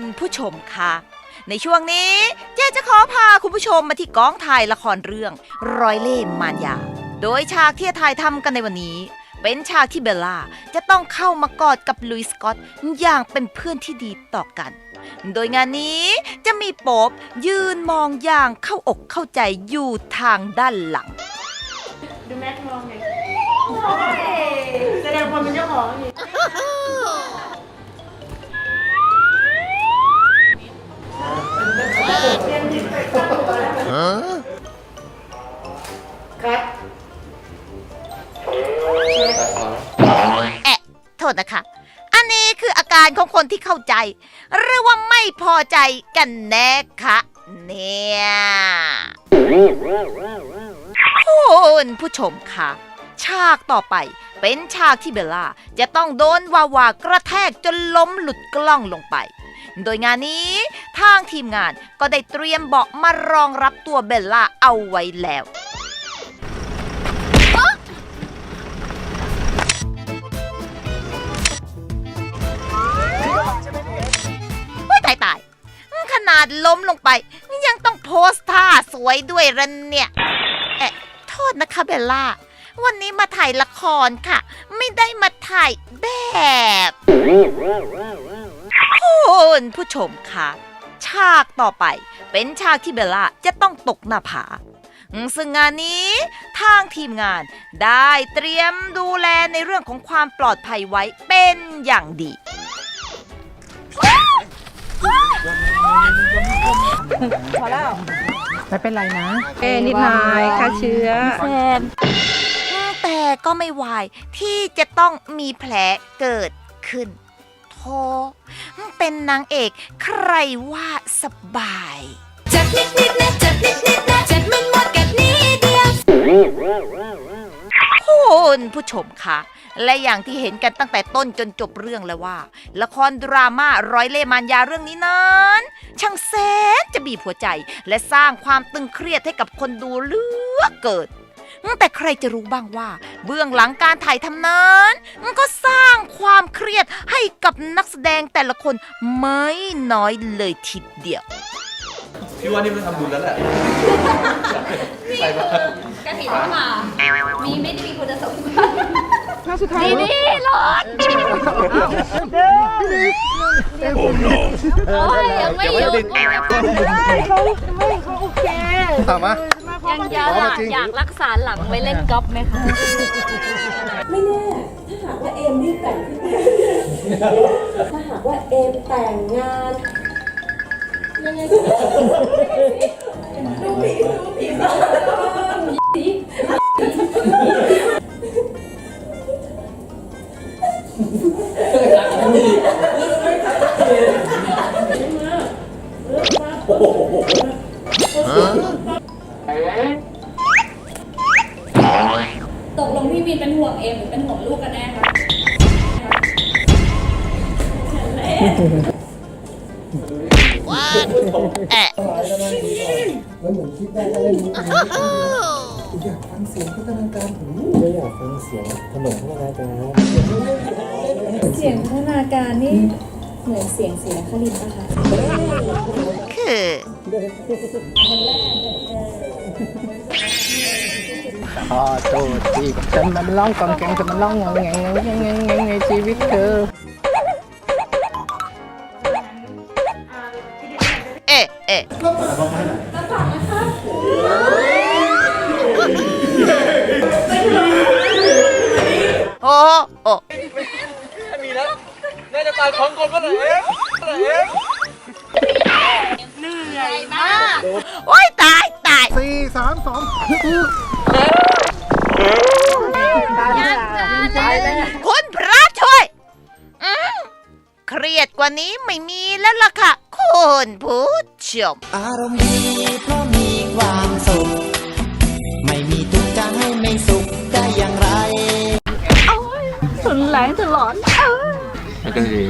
ณผู้ชมคะในช่วงนี้เจ๊จะขอพาคุณผู้ชมมาที่กองถ่ายละครเรื่องร้อยเล่ห์มารยา โดยฉากที่ถ่ายทำกันในวันนี้ เป็นฉากที่เบลล่าจะต้องเข้ามากอดกับลุยสกอตอย่างเป็นเพื่อนที่ดีต่อกัน โดยงานนี้จะมีโป๊บยืนมองอย่างเข้าอกเข้าใจอยู่ทางด้านหลัง ดูแม่ทองไงแสดงความเป็นเจ้าของนี่ คนที่เข้าใจ หรือว่าไม่พอใจกันแน่คะเนี่ยคุณผู้ชมคะฉากต่อไปเป็นฉากที่เบลล่าจะต้องโดนวาวากระแทกจนล้มหลุดกล้องลงไป โดยงานนี้ทางทีมงานก็ได้เตรียมเบาะมารองรับตัวเบลล่าเอาไว้แล้ว ล้มลงไป ยังต้องโพสท่าสวยด้วยรันเนี่ยเอ๊ะโทษนะคะเบลล่า วันนี้มาถ่ายละครค่ะ ไม่ได้มาถ่ายแบบคุณผู้ชมคะฉากต่อไป เป็นฉากที่เบลล่าจะต้องตกหน้าผาซึ่งงานนี้ทางทีมงานได้เตรียมดูแลในเรื่องของความปลอดภัยไว้เป็นอย่างดี ไม่เป็นไรนะเอ้นิดหน่อยค่าเชื้อแต่ก็ไม่วายที่จะต้องมีแผลเกิดขึ้นโธ่เป็นนางเอกใครว่าสบาย จัดนิดนิดนะจัดนิดนิดนะ ผู้ชมคะและอย่างที่เห็นกันตั้งแต่ต้นจนจบเรื่องแล้วว่า ละครดราม่าร้อยเล่มารยาเรื่องนี้นั้น ช่างแสนจะบีบหัวใจ และสร้างความตึงเครียดให้กับคนดูเลือเกินแต่ใครจะรู้บ้างว่า เบื้องหลังการถ่ายทำนั้นก็สร้างความเครียดให้กับนักแสดงแต่ละคนไม่น้อยเลยทีเดียว พี่ว่านี่มันทำบุญแล้วแหละใส่มากระถิ่นเข้ามา มีไม่ได้มีคุณสมบัติครั้งสุดท้ายนี่รถโอ้ยยังไม่หยุดถามมายังอยากอยากรักษาหลังไว้เล่นกอล์ฟไหมคะ ไม่แน่ ถ้าหากว่าเอมรีบแต่งขึ้นมาถ้าหากว่าเอมแต่งงาน ยังไงก็ดูผีดูผีบ้างตกลงพี่วินเป็นห่วงเอมหรือเป็นห่วงลูกกันแน่คะ แอะแล้วเหมือนคิดได้ก็เล่นมุกนี้อยากฟังเสียงพัฒนาการผมไม่อยากฟังเสียงขนมพัฒนาการเสียงพัฒนาการนี่เหมือนเสียงเสียงคลินปะคะคือขอโทษที่ฉันมันร้องกองแกงจะมันร้องงงแงงงงงงงในชีวิตเธอ อ๊ะเอ๊ะโอ้โอ้มีแล้วน่าจะตายของคนก็เลยเอ๊ะเอ๊ะโอ้ยตายตายสี่สามสองคุณพระช่วยอืมเครียดกว่านี้ไม่มีแล้วล่ะค่ะ คุณผู้ชม อารมณ์ดีเพราะมีความสุข ไม่มีทุกข์จะให้ไม่สุขได้อย่างไรไม่ก็ดี